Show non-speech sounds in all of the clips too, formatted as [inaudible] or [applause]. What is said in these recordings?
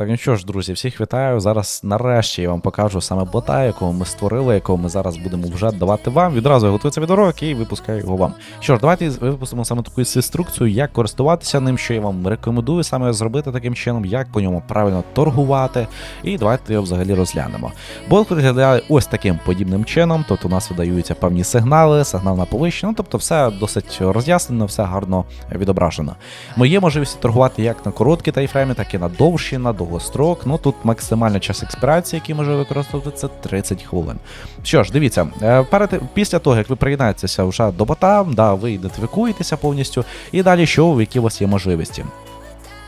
Так, ну що ж, друзі, всіх вітаю. Зараз нарешті я вам покажу саме бота, якого ми створили, якого ми зараз будемо вже давати вам. Відразу я готую цей відеоролик і випускаю його вам. Що ж, давайте випустимо саме таку інструкцію, як користуватися ним, що я вам рекомендую саме зробити таким чином, як по ньому правильно торгувати. І давайте його взагалі розглянемо. Бот виглядає ось таким подібним чином, тобто у нас видаються певні сигнали, сигнал на повищення, ну тобто все досить роз'яснено, все гарно відображено. Моє можливість торгувати як на короткі тайфрейми, так і на довші, на довгострок. Ну тут максимальний час експірації, який може використовувати, це 30 хвилин. Що ж, дивіться, е, перед після того, як ви приєднаєтеся вже до бота, да, ви ідентифікуєтеся повністю, і далі що, які у вас є можливості.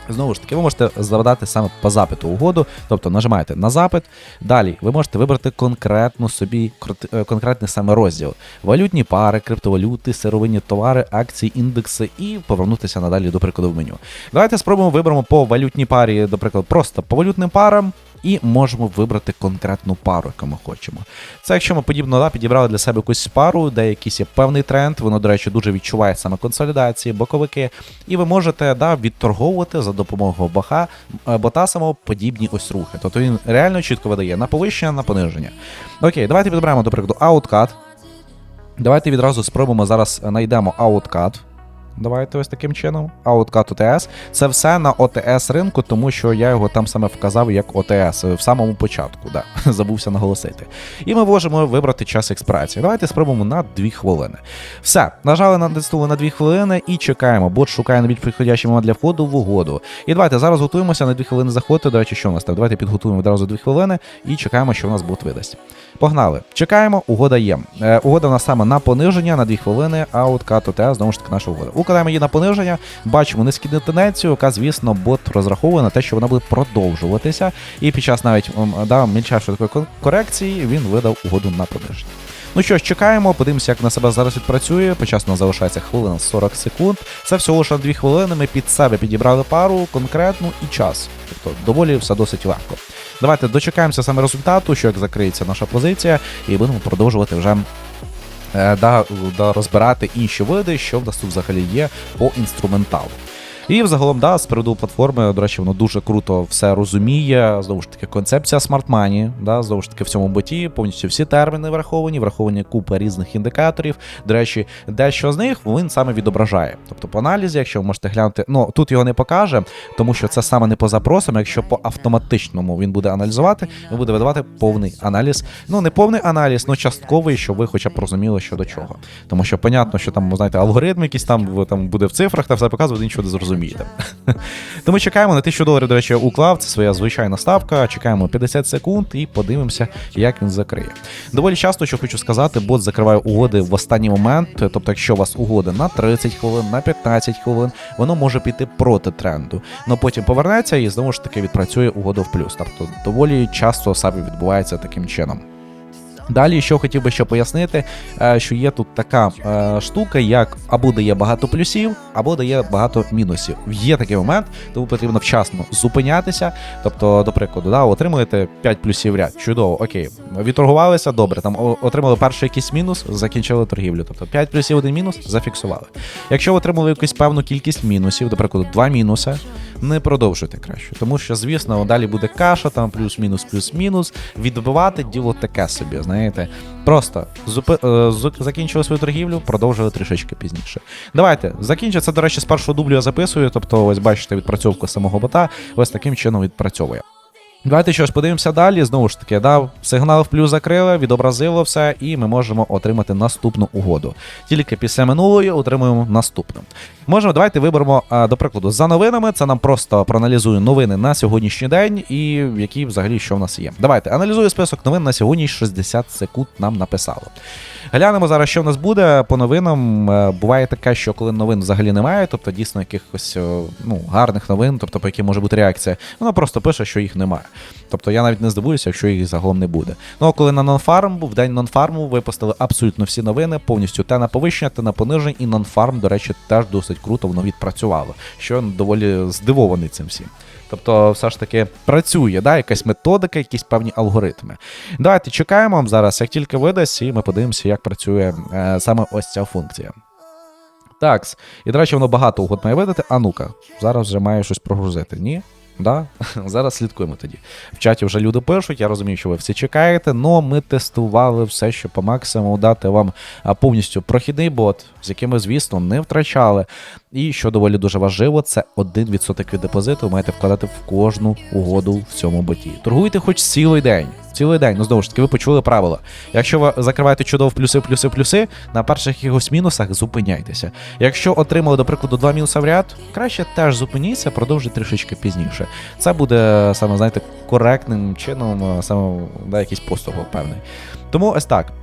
Знову ж таки, ви можете завдати саме по запиту угоду, тобто нажимаєте на запит. Далі ви можете вибрати конкретну собі конкретний саме розділ: валютні пари, криптовалюти, сировинні товари, акції, індекси і повернутися надалі до прикладу в меню. Давайте спробуємо виберемо по валютній парі, до прикладу, просто по валютним парам. І можемо вибрати конкретну пару, яку ми хочемо. Це якщо ми подібно да, підібрали для себе якусь пару, де якийсь є певний тренд, воно, до речі, дуже відчуває саме консолідації, боковики, і ви можете да, відторговувати за допомогою баха, е, бота самого подібні ось рухи. Тобто він реально чітко видає на повищення, на пониження. Окей, давайте підберемо, до прикладу, Outcut. Давайте відразу спробуємо зараз знайдемо Outcut. Давайте ось таким чином. Outcut OTS. Це все на OTS ринку, тому що я його там саме вказав як OTS в самому початку, да. [laughs] забувся наголосити. І ми можемо вибрати час експірації. Давайте спробуємо на 2 хвилини. Все, нажали натиснули на 2 хвилини і чекаємо. Бот шукає найбільш підходящий момент для входу в угоду. І давайте зараз готуємося на 2 хвилини заходити. До речі, що у нас там? Давайте підготуємо одразу 2 хвилини і чекаємо, що у нас бот видасть. Погнали. Чекаємо, угода є. Е, угода у нас саме на пониження на 2 хвилини, а от КТТ, знову ж таки, наша угода. Укладаємо її на пониження, бачимо низьку тенденцію, яка, звісно, бот розраховує на те, що вона буде продовжуватися. І під час навіть да, мільчайшої такої корекції він видав угоду на пониження. Ну що ж, чекаємо, подивимося, як на себе зараз відпрацює. Почасно залишається хвилина 40 секунд. Це всього лише 2 хвилини. Ми під себе підібрали пару конкретну і час. Тобто доволі все досить легко. Давайте дочекаємося саме результату, що як закриється наша позиція, і будемо продовжувати вже. Е, Да, да, розбирати інші види, що в нас тут взагалі є по інструменталу. І взагалом, да, з приводу платформи, до речі, воно дуже круто все розуміє. Знову ж таки, концепція Smart Money, да, знову ж таки, в цьому боті повністю всі терміни враховані, враховані купа різних індикаторів. До речі, дещо з них він саме відображає. Тобто по аналізі, якщо ви можете глянути, ну тут його не покаже, тому що це саме не по запросам. Якщо по автоматичному він буде аналізувати, він буде видавати повний аналіз. Ну не повний аналіз, ну частковий, щоб ви хоча б розуміли, що до чого. Тому що понятно, що там, знаєте, алгоритм якийсь там, там буде в цифрах та все показувати, нічого не зрозумієте. [laughs] Тому чекаємо на 1000 доларів, до речі, уклав. Це своя звичайна ставка. Чекаємо 50 секунд і подивимося, як він закриє. Доволі часто, що хочу сказати, бот закриває угоди в останній момент. Тобто, якщо у вас угода на 30 хвилин, на 15 хвилин, воно може піти проти тренду. Ну потім повернеться і знову ж таки відпрацює угоду в плюс. Тобто доволі часто саме відбувається таким чином. Далі, що хотів би ще пояснити, е, що є тут така е, штука, як або дає багато плюсів, або дає багато мінусів. Є такий момент, тому потрібно вчасно зупинятися. Тобто, до прикладу, да, отримуєте 5 плюсів ряд. Чудово, окей. Відторгувалися, добре. Там отримали перший якийсь мінус, закінчили торгівлю. Тобто 5 плюсів, один мінус, зафіксували. Якщо отримали якусь певну кількість мінусів, до прикладу, 2 мінуси, не продовжуйте краще. Тому що, звісно, далі буде каша, там плюс-мінус, плюс-мінус. Відбивати діло таке собі, знаєте. Просто зупи... е, закінчили свою торгівлю, продовжили трішечки пізніше. Давайте, закінчиться, до речі, з першого дублю я записую. Тобто, ось бачите, відпрацьовку самого бота, ось таким чином відпрацьовує. Давайте що ж, подивимося далі. Знову ж таки, дав сигнал в плюс закрили, відобразило все, і ми можемо отримати наступну угоду. Тільки після минулої отримуємо наступну. Можемо, давайте виберемо, до прикладу, за новинами. Це нам просто проаналізує новини на сьогоднішній день і які взагалі що в нас є. Давайте аналізую список новин на сьогодні 60 секунд нам написало. Глянемо зараз, що в нас буде по новинам. Е, Буває таке, що коли новин взагалі немає, тобто дійсно якихось е, ну, гарних новин, тобто по яким може бути реакція, вона просто пише, що їх немає. Тобто я навіть не здивуюся, якщо їх загалом не буде. Ну а коли на нонфарм був, в день нонфарму випустили абсолютно всі новини, повністю те на повищення, те на пониження, і нонфарм, до речі, теж досить круто воно відпрацювало. Що доволі здивований цим всім. Тобто, все ж таки працює, да, якась методика, якісь певні алгоритми. Давайте чекаємо зараз, як тільки видасть, і ми подивимося, як працює е, саме ось ця функція. Так, і до речі, воно багато угод має видати. А ну-ка, зараз вже має щось прогрузити. Ні? Да? [laughs] Зараз слідкуємо тоді. В чаті вже люди пишуть, я розумію, що ви всі чекаєте, але ми тестували все, що по максимуму дати вам повністю прохідний бот, з яким ви, звісно, не втрачали. І що доволі дуже важливо, це 1% від депозиту ви маєте вкладати в кожну угоду в цьому боті. Торгуйте хоч цілий день. Цілий день, ну знову ж таки, ви почули правила. Якщо ви закриваєте чудово плюси, плюси, плюси, на перших якихось мінусах зупиняйтеся. Якщо отримали, до прикладу, два мінуса в ряд, краще теж зупиніться, продовжуйте трішечки пізніше. Це буде саме, знаєте, коректним чином, е, саме да, якийсь поступ певний. Тому ось так.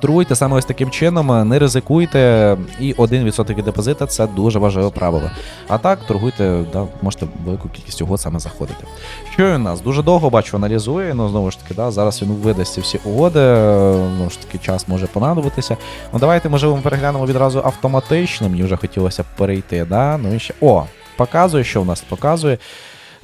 Торгуйте саме ось таким чином, не ризикуйте, і 1% від депозита це дуже важливе правило. А так, торгуйте, да, можете велику кількість угод саме заходити. Що він нас? Дуже довго бачу, аналізує, ну знову ж таки, да, зараз він видасть ці всі угоди, е, знову ж таки, час може понадобитися. Ну давайте, можливо, ми переглянемо відразу автоматично, мені вже хотілося перейти. Да? Ну і ще. О, показує, що у нас показує.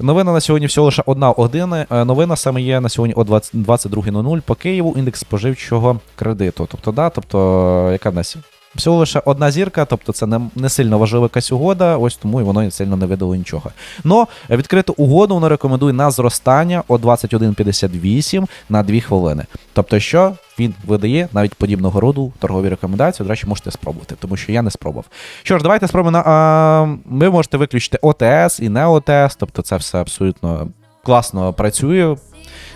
Новина на сьогодні всього лише одна година. Е, Новина саме є на сьогодні о 20 22.00 по Києву індекс споживчого кредиту. Тобто, да, тобто, яка в нас? Всього лише одна зірка, тобто це не, не сильно важлива якась угода, ось тому і воно сильно не видало нічого. Но відкриту угоду воно рекомендує на зростання о 21.58 на 2 хвилини. Тобто, що він видає навіть подібного роду торгові рекомендації. До речі, можете спробувати, тому що я не спробував. Що ж, давайте спробуємо. А, ви можете виключити ОТС і не ОТС, тобто це все абсолютно класно працює.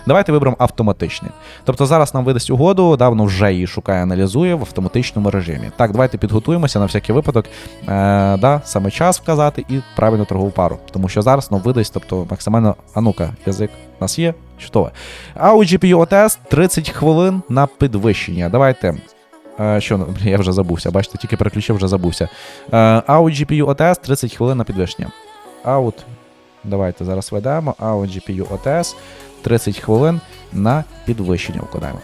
Давайте виберемо автоматичний. Тобто зараз нам видасть угоду, да, воно вже її шукає, аналізує в автоматичному режимі. Так, давайте підготуємося на всякий випадок, е, да, саме час вказати і правильну торгову пару. Тому що зараз нам видасть, тобто максимально, а ну-ка, язик у нас є, чудово. А GPU OTS 30 хвилин на підвищення. Давайте. Е, що, ну, я вже забувся, бачите, тільки переключив, вже забувся. У GPU OTS 30 хвилин на підвищення. Аут. Давайте зараз ведемо. У GPU OTS 30 хвилин на підвищення вкладаємо.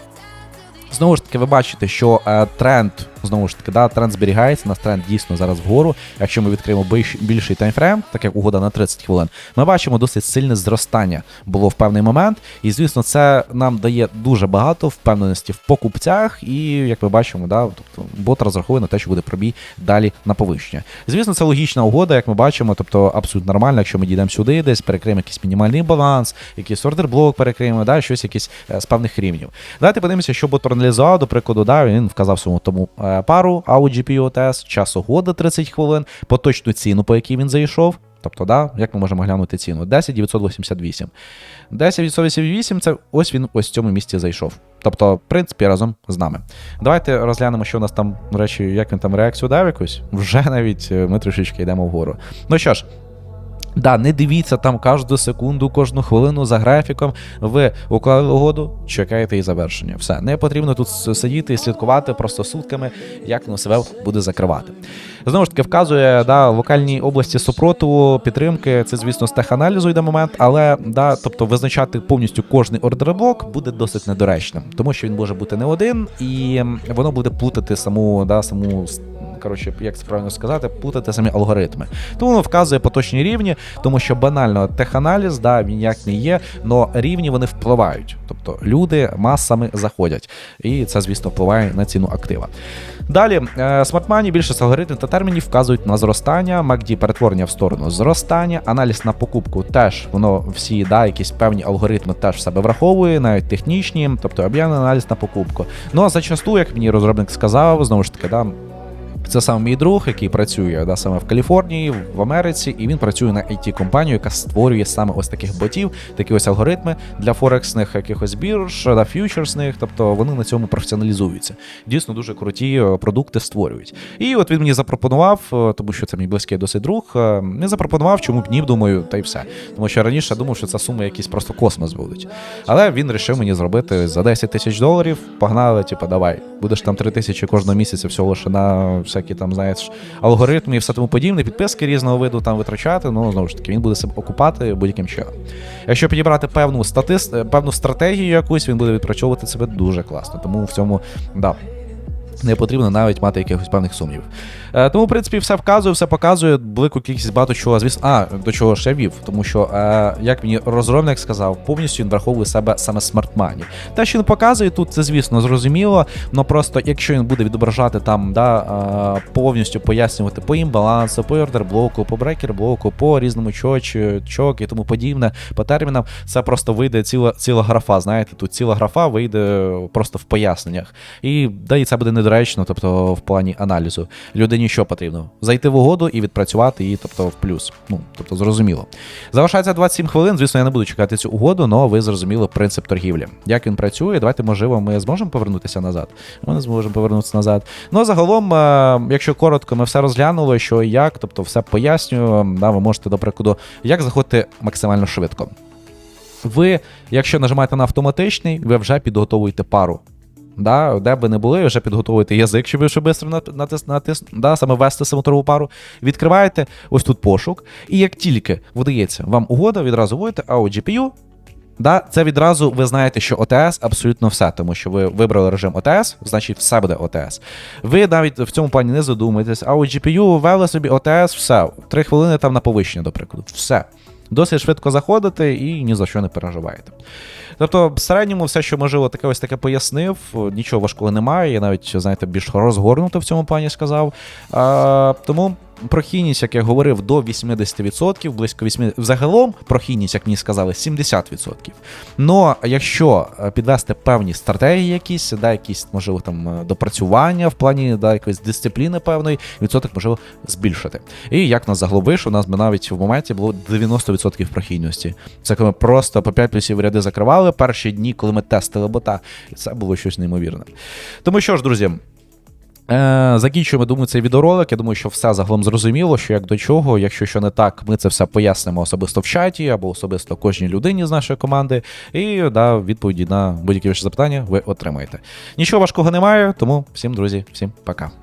Знову ж таки, ви бачите, що е, тренд, знову ж таки, да, тренд зберігається, нас тренд дійсно зараз вгору. Якщо ми відкриємо більш, більший таймфрейм, так як угода на 30 хвилин, ми бачимо досить сильне зростання було в певний момент. І, звісно, це нам дає дуже багато впевненості в покупцях, і, як ми бачимо, да, тобто бот розраховує на те, що буде пробій далі на повищення. Звісно, це логічна угода, як ми бачимо, тобто абсолютно нормально, якщо ми дійдемо сюди, десь перекриємо якийсь мінімальний баланс, якийсь ордер блок перекриємо, да, щось якісь е, з певних рівнів. Давайте подивимося, що бот проаналізував, до прикладу, да, він вказав своєму тому е, пару AU GPU час угоди 30 хвилин, поточну ціну, по якій він зайшов. Тобто, да, як ми можемо глянути ціну? 10,988. 10,988 це ось він ось в цьому місці зайшов. Тобто, в принципі, разом з нами. Давайте розглянемо, що у нас там, до речі, як він там реакцію дав якусь. Вже навіть е, ми трішечки йдемо вгору. Ну що ж. Да, не дивіться там кожну секунду, кожну хвилину за графіком. Ви уклали угоду, чекаєте її завершення. Все, не потрібно тут сидіти і слідкувати просто сутками, як воно себе буде закривати. Знову ж таки, вказує да, локальні області супротиву, підтримки. Це, звісно, з теханалізу йде момент, але да, тобто визначати повністю кожний ордерблок буде досить недоречним, тому що він може бути не один, і воно буде плутати саму, да, саму коротше, як це правильно сказати, плутати самі алгоритми. Тому воно вказує поточні рівні, тому що банально теханаліз, да, він як не є, але рівні вони впливають. Тобто люди масами заходять. І це, звісно, впливає на ціну актива. Далі, Smart Money, більшість алгоритмів та термінів вказують на зростання, MACD перетворення в сторону зростання, аналіз на покупку теж воно всі да, якісь певні алгоритми теж в себе враховує, навіть технічні, тобто об'ємний аналіз на покупку. Ну а зачасту, як мені розробник сказав, знову ж таки, да. Це саме мій друг, який працює да, саме в Каліфорнії, в Америці, і він працює на it компанію яка створює саме ось таких ботів, такі ось алгоритми для форексних якихось бірж, да, фьючерсних, тобто вони на цьому професіоналізуються. Дійсно, дуже круті е, продукти створюють. І от він мені запропонував, е, тому що це мій близький досить друг. Не запропонував, чому б ні, думаю, та й все. Тому що раніше думав, що це суми якісь просто космос будуть. Але він вирішив мені зробити за 10 тисяч доларів. Погнали, типу, давай, будеш там 3 тисячі кожного місяця всього лише на всякі там, знаєш, алгоритми і все тому подібне, підписки різного виду там витрачати, ну знову ж таки, він буде себе окупати будь-яким чином. Якщо підібрати певну статист, певну стратегію якусь, він буде відпрацьовувати себе дуже класно. Тому в цьому, да. Не потрібно навіть мати якихось певних сумнівів. Е, тому, в принципі, все вказує, все показує, велику кількість багато чого, звісно. А, до чого ще вів, тому що, е, як мені розробник сказав, повністю він враховує себе саме смартмані. Те, що він показує тут, це звісно зрозуміло. але просто якщо він буде відображати там, да, е, повністю пояснювати по імбалансу, по ордерблоку, по брекер-блоку, по різному чоч, чок і тому подібне, по термінам, це просто вийде ціла, ціла графа. Знаєте, тут ціла графа вийде просто в поясненнях. І да, і це буде недоречно, тобто в плані аналізу. Людині що потрібно? Зайти в угоду і відпрацювати її, тобто в плюс. Ну, тобто, зрозуміло. Залишається 27 хвилин. Звісно, я не буду чекати цю угоду, але ви зрозуміли принцип торгівлі. Як він працює, давайте, можливо, ми зможемо повернутися назад. Ми не зможемо повернутися назад. Ну, загалом, е, якщо коротко, ми все розглянули, що і як, тобто все пояснюю. Да, ви можете, до прикладу, як заходити максимально швидко. Ви, якщо нажимаєте на автоматичний, ви вже підготовуєте пару. Да, де би не були, вже підготовуєте язик, щоб ви швидко натис, натис, да, саме ввести самоторову пару. Відкриваєте ось тут пошук. І як тільки видається вам угода, відразу вводите AO GPU. Да, це відразу ви знаєте, що ОТС абсолютно все, тому що ви вибрали режим ОТС, значить все буде ОТС. Ви навіть в цьому плані не задумуєтесь, а у GPU ввели собі ОТС, все. Три хвилини там на повищення, до прикладу. Все. Досить швидко заходите і ні за що не переживаєте. Тобто, в середньому, все, що можливо, таке ось таке пояснив, нічого важкого немає. Я навіть, знаєте, більш розгорнуто в цьому плані сказав. А, Тому прохідність, як я говорив, до 80%, близько 80%. Загалом прохідність, як мені сказали, 70%. Но якщо е, підвести певні стратегії, якісь, да, якісь, можливо, там е, допрацювання в плані да, якоїсь дисципліни певної, відсоток можливо збільшити. І як нас загалом вийшло, у нас би навіть в моменті було 90% прохідності. Це коли ми просто по 5 плюсів ряди закривали перші дні, коли ми тестили бота, і це було щось неймовірне. Тому що ж, друзі. Е, Закінчуємо, думаю, цей відеоролик. Я думаю, що все загалом зрозуміло, що як до чого. Якщо що не так, ми це все пояснимо особисто в чаті або особисто кожній людині з нашої команди. І да, відповіді на будь-які ваші запитання ви отримаєте. Нічого важкого немає, тому всім, друзі, всім пока.